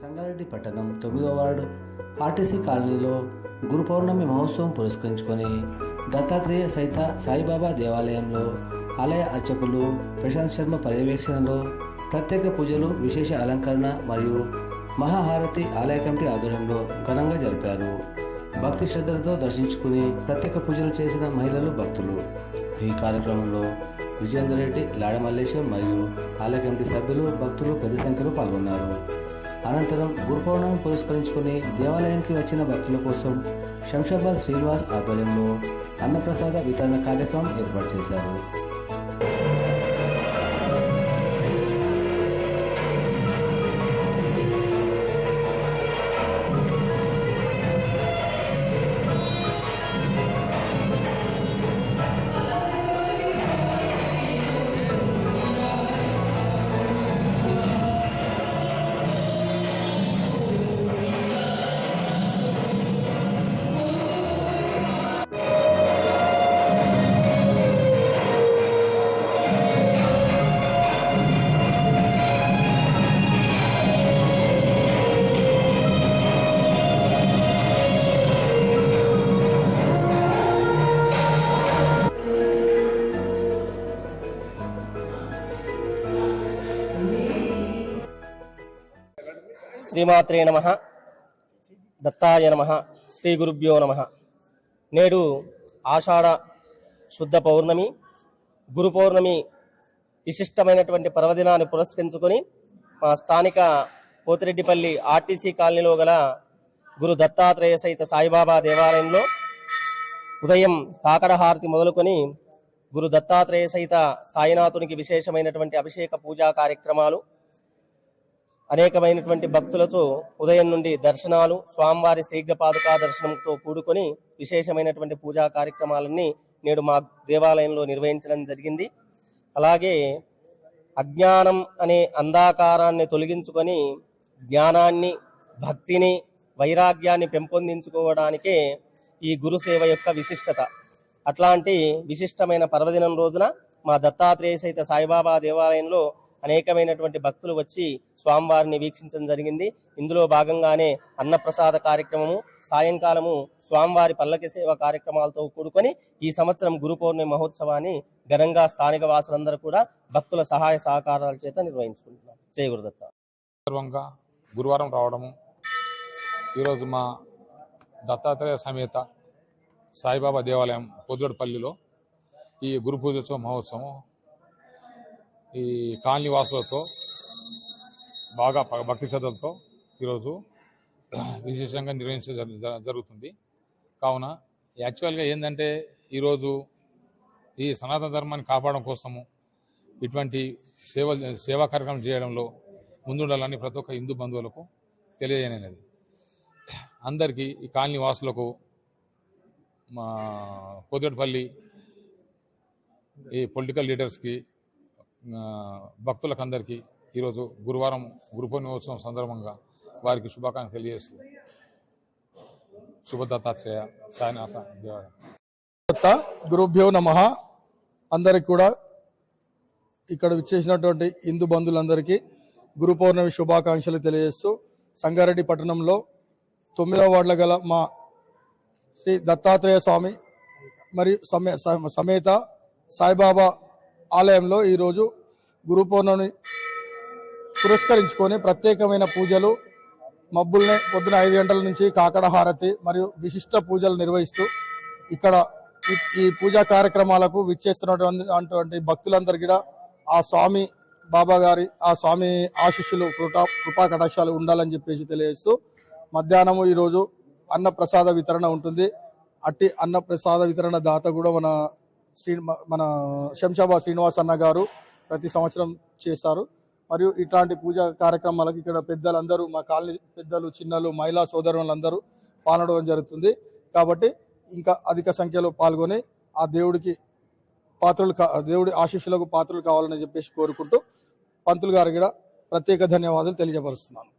సంగారెడ్డి పట్టణం తొమ్మిదో ward RTC కాలనీలో గురు పౌర్ణమి మహోత్సవం పురస్కరించుకొని దత్తాత్రేయ సైత సాయిబాబా దేవాలయంలో ఆలయ అర్చకులు ప్రశాంత్ శర్మ పర్యవేక్షణలో ప్రత్యేక పూజలు విశేష అలంకరణ మరియు మహాహారతి ఆలయ కమిటీ ఆధ్వర్యంలో ఘనంగా జరిపారు. భక్తి శ్రద్ధలతో దర్శించుకుని ప్రత్యేక పూజలు చేసిన మహిళలు భక్తులు. ఈ కార్యక్రమంలో విజయేందర్ రెడ్డి లాడ మల్లేశం మరియు ఆలయ కమిటీ సభ్యులు భక్తులు పెద్ద సంఖ్యలో పాల్గొన్నారు. అనంతరం గురు పౌర్ణమి పురస్కరించుకుని దేవాలయానికి వచ్చిన భక్తుల కోసం శంషాబాద్ శ్రీనివాస్ ఆధ్వర్యంలో అన్నప్రసాద వితరణ కార్యక్రమం ఏర్పాటు చేశారు. శ్రీమాత్రే నమ. దత్తాయ నమ. శ్రీ గురుభ్యో నమ. నేడు ఆషాఢ శుద్ధ పౌర్ణమి గురు పౌర్ణమి విశిష్టమైనటువంటి పర్వదినాన్ని పురస్కరించుకొని మా స్థానిక పోతిరెడ్డిపల్లి ఆర్టీసీ కాలనీలో గల గురు దత్తాత్రేయ సహిత సాయిబాబా దేవాలయంలో ఉదయం కాకడ హారతి మొదలుకొని గురు దత్తాత్రేయ సహిత సాయినాథునికి విశేషమైనటువంటి అభిషేక పూజా కార్యక్రమాలు అనేకమైనటువంటి భక్తులతో ఉదయం నుండి దర్శనాలు స్వామివారి శీఘ్ర పాదుకా దర్శనంతో కూడుకొని విశేషమైనటువంటి పూజా కార్యక్రమాలన్నీ నేడు మా దేవాలయంలో నిర్వహించడం జరిగింది. అలాగే అజ్ఞానం అనే అంధాకారాన్ని తొలగించుకొని జ్ఞానాన్ని భక్తిని వైరాగ్యాన్ని పెంపొందించుకోవడానికే ఈ గురుసేవ యొక్క విశిష్టత. అట్లాంటి విశిష్టమైన పర్వదినం రోజున మా దత్తాత్రేయ సహిత సాయిబాబా దేవాలయంలో అనేకమైనటువంటి భక్తులు వచ్చి స్వామివారిని వీక్షించడం జరిగింది. ఇందులో భాగంగానే అన్నప్రసాద కార్యక్రమము సాయంకాలము స్వామివారి పల్లకి సేవ కార్యక్రమాలతో కూడుకొని ఈ సంవత్సరం గురు పౌర్ణమి మహోత్సవాన్ని ఘనంగా స్థానిక వాసులందరూ కూడా భక్తుల సహాయ సహకారాల చేత నిర్వహించుకుంటున్నారు. జయ గురుదత్త. సందర్భంగా గురువారం రావడము ఈరోజు మా దత్తాత్రేయ సమేత సాయిబాబా దేవాలయం పొద్దుడపల్లిలో ఈ గురు పూజోత్సవ మహోత్సవం ఈ కాలనీ వాసులతో బాగా భక్తి శ్రద్ధలతో ఈరోజు విశేషంగా నిర్వహించడం జరుగుతుంది. కావున యాక్చువల్గా ఏంటంటే ఈరోజు ఈ సనాతన ధర్మాన్ని కాపాడడం కోసము ఇటువంటి సేవ సేవా కార్యక్రమం చేయడంలో ముందుండాలని ప్రతి ఒక్క హిందూ బంధువులకు తెలియజేయనేది అందరికీ ఈ కాలనీ వాసులకు మా కోదేటిపల్లి ఈ పొలిటికల్ లీడర్స్కి భక్తులకు అందరికీ ఈరోజు గురువారం గురు పౌర్ణిమోత్సవం సందర్భంగా వారికి శుభాకాంక్షలు తెలియజేస్తూ శుభదత్తాత్రేయ సాయినాథ దేవాలయం. గురుభ్యో నమ. అందరికి కూడా ఇక్కడ విచ్చేసినటువంటి హిందూ బంధువులందరికీ గురు పౌర్ణమి శుభాకాంక్షలు తెలియజేస్తూ సంగారెడ్డి పట్టణంలో తొమ్మిదవ వార్డుల గల మా శ్రీ దత్తాత్రేయ స్వామి మరియు సమేత సాయిబాబా ఆలయంలో ఈరోజు గురు పౌర్ణమి పురస్కరించుకొని ప్రత్యేకమైన పూజలు మబ్బుల్ని పొద్దున ఐదు గంటల నుంచి కాకడ హారతి మరియు విశిష్ట పూజలు నిర్వహిస్తూ ఇక్కడ ఈ- పూజా కార్యక్రమాలకు విచ్చేస్తున్నటువంటి అటువంటి భక్తులందరికీ కూడా ఆ స్వామి బాబా గారి ఆ స్వామి ఆశీస్సులు కృపా కృపా కటాక్షాలు ఉండాలని చెప్పేసి తెలియజేస్తూ మధ్యాహ్నము ఈరోజు అన్న ప్రసాద వితరణ ఉంటుంది. అట్టి అన్న ప్రసాద వితరణ దాత కూడా మన శ్రీ మన శంషాబాద్ శ్రీనివాస్ అన్న గారు ప్రతి సంవత్సరం చేస్తారు మరియు ఇట్లాంటి పూజా కార్యక్రమాలకు ఇక్కడ పెద్దలందరూ మా కాలనీ పెద్దలు చిన్నలు మహిళా సోదరులందరూ పాల్గొనడం జరుగుతుంది. కాబట్టి ఇంకా అధిక సంఖ్యలో పాల్గొని ఆ దేవుడికి పాత్రలు కా- దేవుడి ఆశీస్సులకు పాత్రలు కావాలని చెప్పేసి కోరుకుంటూ పంతులు గారు కూడా ప్రత్యేక ధన్యవాదాలు తెలియజేపరుస్తున్నాను